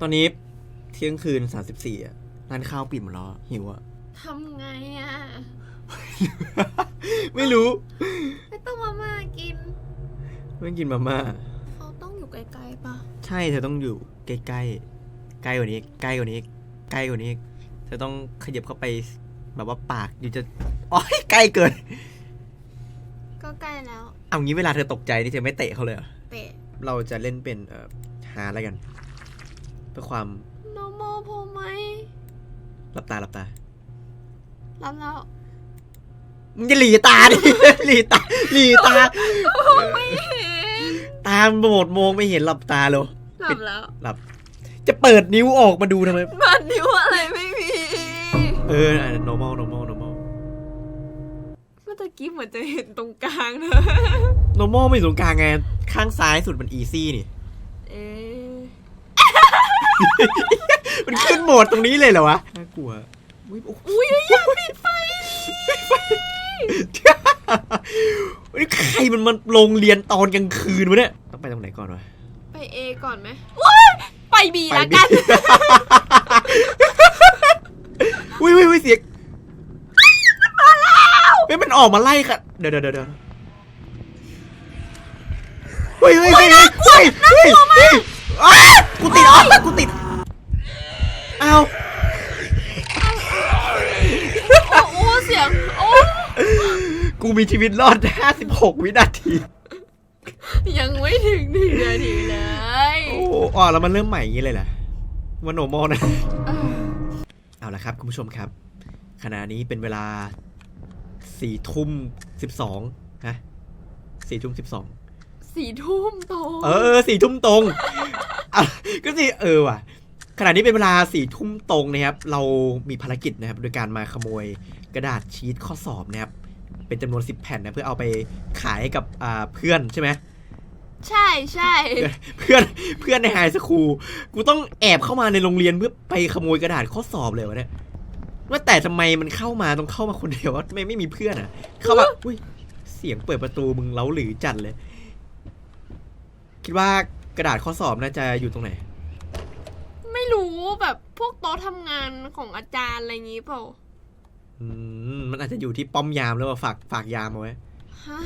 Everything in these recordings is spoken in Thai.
ตอนนี้เที่ยงคืนสามสิบสี่อะร้านข้าวปิดหมดแล้วอะหิวอะทำไงอะ ไม่รู้ ไม่ต้องมาม่ากิน ไม่กินมาม่า เขาต้องอยู่ไกลๆปะใช่เธอต้องอยู่ใกล้ๆ ใกล้กว่านี้ใกล้กว่านี้ใกล้กว่านี้เธอต้องขยับเข้าไปแบบว่าปากอยู่จะอ๋อยใกล้เกิน ก็ใกล้แล้ว เอางี้เวลาเธอตกใจนี่เธอไม่เตะเขาเลยเหรอเตะ เราจะเล่นเป็นเอ่อหาอะไรกัน เพื่อความโนโมพอไหมหลับตาหลับตารับแล้วมึงจะหลีตาดิ หลีตาหลีตา ไม่เห็นตาโหมดโมองไม่เห็นหลับตาเลยหลับแล้วหลับ จะเปิดนิ้วออกมาดูทำไมบ้านนิ้วอะไรไม่มีเอออะ normal normal normal เมื่อตะกี้เหมือนจะเห็นตรงกลางนะ normal ไม่อยู่ตรงกลางไงข้างซ้ายสุดมัน easy นี่ เอ๊ะ มันขึ้นโหมดตรงนี้เลยเหรอวะ น่ากลัว อุ๊ยโอ้โหอุ้ยอย่าปิดไฟนี่ใครมันมันลงเรียนตอนกลางคืนวะเนี่ย ต้องไปตรงไหนก่อนวะ ไปเอก่อนไหมว้ายไปบีละกัน อุ้ยอุ้ยอุ้ยเสียงมาแล้วเฮ้ยมันออกมาไล่ค่ะเดี๋ยวเดี๋ยวเดี๋ยวเดี๋ยวเฮ้ยเฮ้ยเฮ้ยเฮ้ยเฮ้ยเฮ้ยเฮ้ยอ้ากูติดอ๋อกูติด อ้าวโอ้โหเสียง โอ้กูมีชีวิตรอด 56 วินาที ยังไม่ถึงหนึ่งนาทีเลยโอ้อ๋อแล้วมันเริ่มใหม่อย่างนี้เลยเหรอวันโนมอลนะเออเอาละครับ คุณผู้ชมครับ ขณะนี้เป็นเวลาสี่ทุ่มสิบสองนะสี่ทุ่มสิบสองสี่ทุ่มโตเออสี่ทุ่มตรงอะก็สิเออว่ะ ขณะนี้เป็นเวลาสี่ทุ่มตรงนะครับ เรามีภารกิจนะครับ โดยการมาขโมยกระดาษชีตข้อสอบนะครับ เป็นจำนวนสิบแผ่นนะเพื่อเอาไปขายให้กับอ่าเพื่อนใช่ไหม ใช่ใช่เพื่อนเพื่อนในไฮสคูลกูต้องแอบเข้ามาในโรงเรียนเพื่อไปขโมยกระดาษข้อสอบเลยวะเนี่ยว่าแต่ทำไมมันเข้ามาต้องเข้ามาคนเดียววะทำไมไม่มีเพื่อนอะ เข้ามาอุ้ยเสียงเปิดประตูมึงเล้าหรือจัดเลย คิดว่ากระดาษข้อสอบน่าจะอยู่ตรงไหน ไม่รู้แบบพวกโต๊ะทำงานของอาจารย์อะไรอย่างงี้เปล่าอืมมันอาจจะอยู่ที่ป้อมยามแล้วว่าฝากฝากยามเอาไว้ฮะ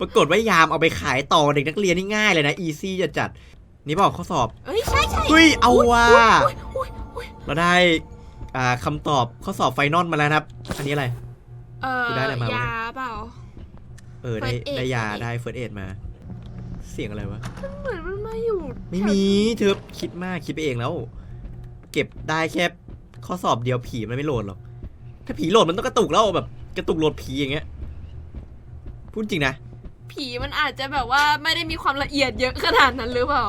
ปรากฏว่ายามเอาไปขายต่อเด็กนักเรียนนี่ง่ายเลยนะ อีซี่จะจัด นี่บอกข้อสอบเอ้ยใช่ใช่เฮ้ยเอาว่ะอุ๊ยอุ๊ยอุ๊ยเราได้อ่าคำตอบข้อสอบไฟนอลมาแล้วนะครับ อันนี้อะไร เออได้อะไรมาวะยาเปล่า เออได้ First aid ได้ยา First aid ได้เฟิร์สเอดมา เสียงอะไรวะ เหมือนมันมาอยู่ไม่มีเธอคิดมากคิดไปเองแล้ว เก็บได้แค่ข้อสอบเดียวผีมันไม่โหลดหรอก ถ้าผีโหลดมันต้องกระตุกแล้วแบบ กระตุกโหลดผีอย่างเงี้ย พูดจริงนะ ผีมันอาจจะแบบว่าไม่ได้มีความละเอียดเยอะขนาดนั้นหรือเปล่า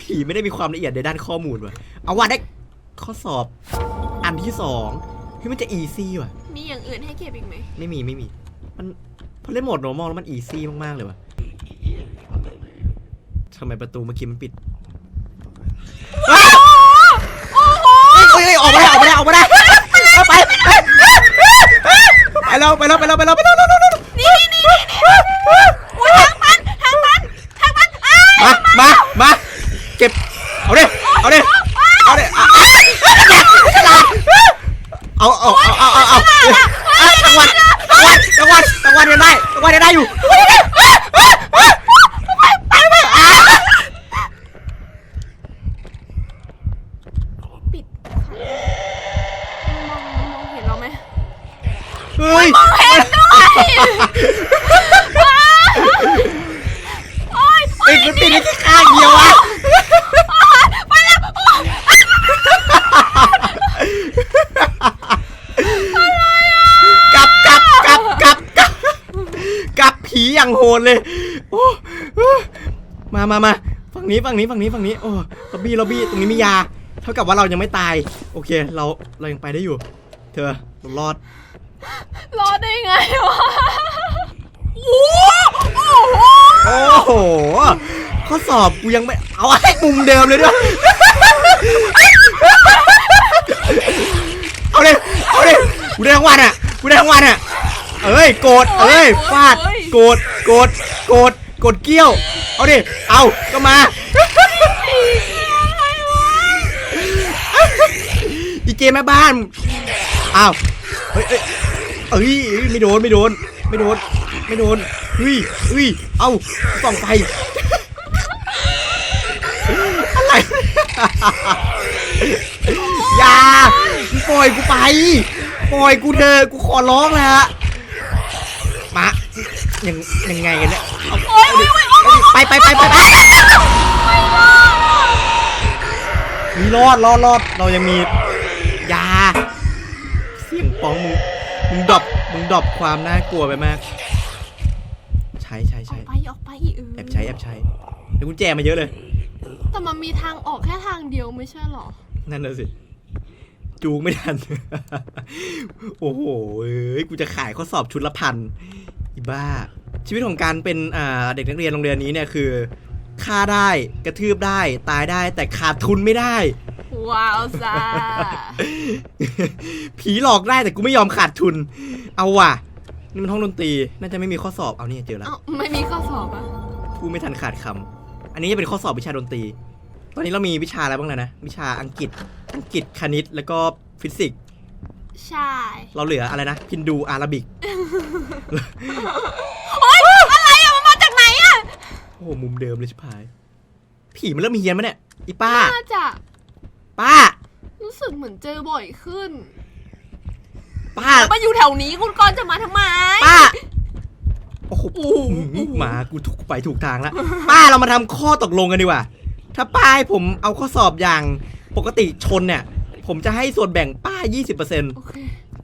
ผีไม่ได้มีความละเอียดในด้านข้อมูลว่ะ เอาว่าได้ข้อสอบ อันที่สองเฮ้ยมันจะอีซี่ว่ะ มีอย่างอื่นให้เก็บอีกไหม ไม่มีไม่มี มันพอเล่นโหมด normal แล้วมันอีซี่มากๆเลยว่ะ ทำไมประตูเมื่อกี้มันปิดอ้าวเฮ้ยเฮ้ยเฮ้ยออกมาได้ออกมาได้ออกมาได้เอาไปไปไปแล้วไปแล้วไปแล้วไปแล้วไปแล้วไปแล้วไปแล้วนี่นี่นี่นี่อุ้ยทางมันทางมันทางมันอ้ายมามามาเก็บเอาดิเอาดิเอาดิเอาเอาเอาเอาเอาเอาเอากลางวันกลางวันกลางวันยังได้กลางวันยังได้อยู่ปิดมองมองเห็นเราไหม เฮ้ย เห็นด้วยโอ้ย ปิดมันปิดได้แค่ข้างเดียวอะไปแล้วกลับกลับกลับกลับกลับกลับผีอย่างโหดเลยโอ้มามามาฝั่งนี้ฝั่งนี้ฝั่งนี้ฝั่งนี้โอ้ล็อบบี้ล็อบบี้ตรงนี้มียา เท่ากับว่าเรายังไม่ตาย โอเค เราเรายังไปได้อยู่ เธอเรารอด รอดได้ไงวะโอ้โห ข้อสอบกูยังไม่เอาให้มุมเดิมเลยด้วย เอาเลยเอาเลยกูได้ทั้งวันอะกูได้ทั้งวันอะ เอ้ยโกรธเอ้ยฟาดโกรธโกรธโกรธโกรธเกี้ยว เอาดิเอาก็มาอะไรเจแม่บ้านอ้าวเฮ้ยเอ้ยเอ้ยไม่โดนไม่โดน ไม่โดน ไม่โดนเฮ้ยเฮ้ยเอาส่องไฟ อย่าปล่อยกูไป ปล่อยกูเถอะกูขอร้องนะฮะมายังยังไงกันเนี่ยเอาโอ๊ยโอ๊ยโอ๊ยโอ๊ยไปไปไปไปไปมีรอดรอดรอดเรายังมียาเสียงป้องมึงมึงดรอปมึงดรอปความน่ากลัวไปมาก ใช้ใช้ออใช้กไปออกไปเออ แอบใช้แอบใช้เดี๋ยวกุญแจมาเยอะเลย แต่มันมีทางออกแค่ทางเดียวไม่ใช่เหรอ นั่นน่ะสิ จูงไม่ทัน โอ้โหเอ้ยกูจะขายข้อสอบชุดละพันอีบ้า ชีวิตของการเป็นอ่าเด็กนักเรียนโรงเรียนนี้เนี่ยคือฆ่าได้กระทืบได้ ตายได้แต่ขาดทุนไม่ได้ ว้าวซ่าผีหลอกได้แต่กูไม่ยอมขาดทุน เอาว่ะนี่มันห้องดนตรีน่าจะไม่มีข้อสอบเอาเนี่ยเจอแล้วเอ้าไม่มีข้อสอบอะพูดไม่ทันขาดคำ อันนี้จะเป็นข้อสอบวิชาดนตรี ตอนนี้เรามีวิชาอะไรบ้างแล้วนะ วิชาอังกฤษ อังกฤษคณิต แล้วก็ฟิสิกส์ ใช่ เราเหลืออะไรนะพินดู อาราบิก โอ๊ยอะไรอะมันมาจากไหนอะโอ้โหมุมเดิมเลยชิบหาย ผีมันเริ่มเฮียนมั้ยเนี่ย อีป้า น่าจะป้า รู้สึกเหมือนเจอบ่อยขึ้นป้า มาอยู่แถวนี้คุณกรณ์จะมาทำไมป้า โอ้โหหมากูถูกไปถูกทางแล้วป้าเรามาทำข้อตกลงกันดีกว่า ถ้าป้าให้ผมเอาข้อสอบอย่างปกติชนเนี่ย ผมจะให้ส่วนแบ่งป้า 20%โอเค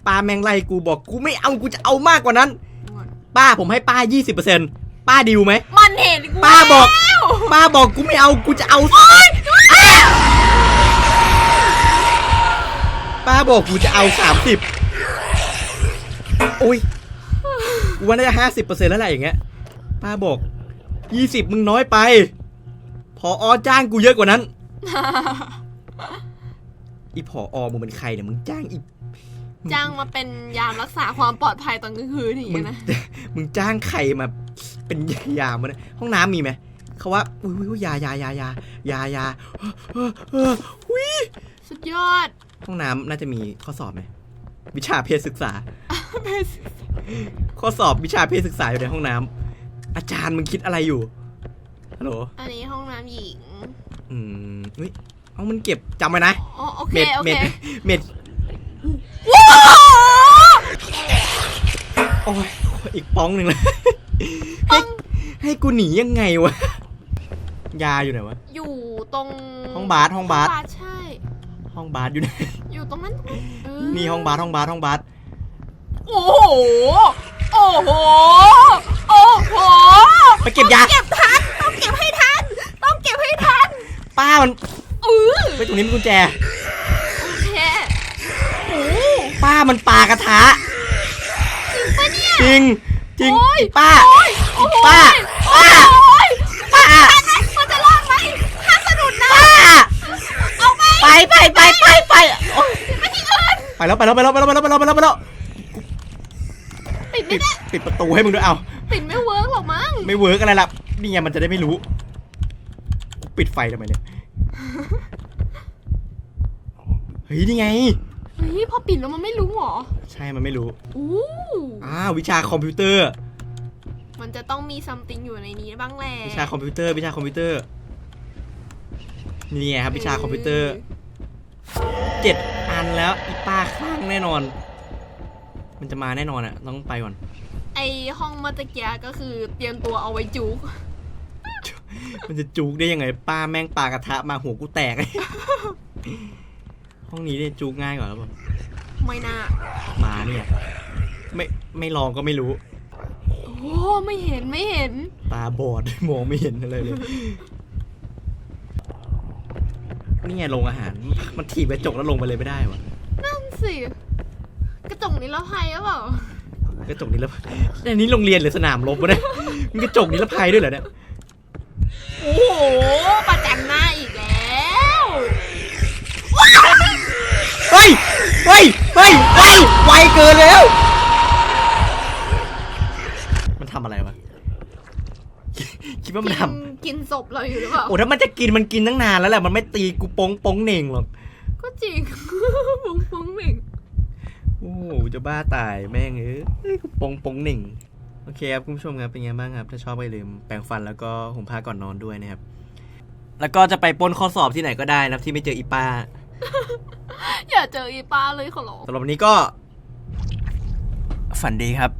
ป้าแมงไล่กูบอกกูไม่เอากูจะเอามากกว่านั้น ป้าผมให้ป้า 20%ป้าดิวไหมมันเห็นกูป้าบอกแล้วป้าบอกกูไม่เอากูจะเอาป้าบอกกูจะเอา 30โอ้ยกู ว่าน่าจะ50%แล้วแหละอย่างเงี้ยป้าบอก20มึงน้อยไปพออจ้างกูเยอะกว่านั้น อีพออมึงเป็นใครเนี่ยมึงจ้างอีจ้างมาเป็นยามรักษาความปลอดภัยตอนกลางคืนอย่างมึงเงี้ยนะมึงจ้างใครมาเป็นยามมาเนี่ยห้องน้ำมีไหมเขาว่าอุ้ยอุ้ยอุ้ยยายายายายายาเออเอออุ้ยสุดยอด ห้องน้ำน่าจะมีข้อสอบไหมวิชาเพศศึกษาเบส ข้อสอบวิชาเพศศึกษาอยู่ในห้องน้ำอาจารย์มึงคิดอะไรอยู่ฮัลโหลอันนี้ห้องน้ำหญิง อืมอุ้ยเอามันเก็บจำไว้นะอ๋อโอเค เม็ดโอเม็เค ดเม็ดว้าวโอ้ยอีกป้องหนึ่งเลยให้ให้กูหนียังไงวะยาอยู่ไหนวะ อยู่ตรงห้องบาสห้องบาสใช่ ห้องบาสอยู่ไหนอยู่ตรงนั้นเออนี่ห้องบาสห้องบาสห้องบาสโอ้โห โอ้โห โอ้โหไปเก็บยา เก็บทัน ต้องเก็บให้ทัน ต้องเก็บให้ทันป้ามันเออไปตรงนี้มีกุญแจ โอเคโอ้ป้ามันปากระทะจริงปะเนี่ย จริง จริง โอ้ยป้า โอ้ยโอ้โหป้า โอ้ป้ายป้ามันจะรอดไหมห้ามสะดุดนะ ป้า เอาไปไปไปไปไปไปโอ๊ยไปที่อื่น ไปแล้วไปแล้วไปแล้วไปแล้วไปแล้วไปแล้วไปแล้วไปแล้วปิดปิไม่ดได้ปิดประตูให้มึงด้วยเอาปิดไม่เวิร์กหรอกมั้งไม่เวิร์กอะไรล่ะนี่ไงมันจะได้ไม่รู้กูปิดไฟทำไมเนี่ยเฮ้ยนี่ไงเฮ้ยพอปิดแล้วมันไม่รู้หรอใช่มันไม่รู้อู้อ้าววิชาคอมพิวเตอร์ มันจะต้องมีซัมติงอยู่ในนี้บ้างแหละวิชาคอมพิวเตอร์วิชาคอมพิวเตอร์นี่ไงครับวิชาคอมพิวเตอร์เจ็ดอันแล้วอีป้าข้างแน่นอน มันจะมาแน่นอนอะต้องไปก่อน ไอห้องเมื่อตะเกียก็คือเตรียมตัวเอาไว้จุก มันจะจุกได้ยังไง ป้าแม่งปากระทะมาหัวกูแตก ห้องนี้เนี่ยจุกง่ายกว่าหรือเปล่าไม่น่า มาเนี่ย ไม่ไม่ลองก็ไม่รู้ โอ้ไม่เห็นไม่เห็น ตาบอด มองไม่เห็นอะไรเลย นี่ไงโรงอาหาร มันถีบกระจกแล้วลงไปเลยไม่ได้วะนั่นสิ กระจกนิรภัยหรือเปล่ากระจกนิรภัยอันนี้โรงเรียนหรือสนามรบวะเนี่ยมีกระจกนิรภัยด้วยเหรอเนี่ย โอ้โหประจันหน้าอีกแล้วเฮ้ย เฮ้ย เฮ้ยไวไวเกินแล้ว มันทำอะไรวะ คิดว่ามันทกินกินศพเราอยู่หรือเปล่าำโอ้ถ้ามันจะกินมันกินตั้งนานแล้วแหละ มันไม่ตีกูโป้งโป้งเหน่งหรอก ก็จริงปุ้งปุ้งเหม่งโอ้โห จะบ้าตายแม่งเอ้ยปงปงหนึ่งโอเคครับคุณผู้ชมครับเป็นไงบ้างครับ ถ้าชอบก็อย่าลืมแปรงฟันแล้วก็ห่มผ้าก่อนนอนด้วยนะครับ แล้วก็จะไปปล้นข้อสอบที่ไหนก็ได้นะครับที่ไม่เจออีป้า อย่าเจออีป้าเลยขอร้องสำหรับวันนี้ก็ ฝันดีครับ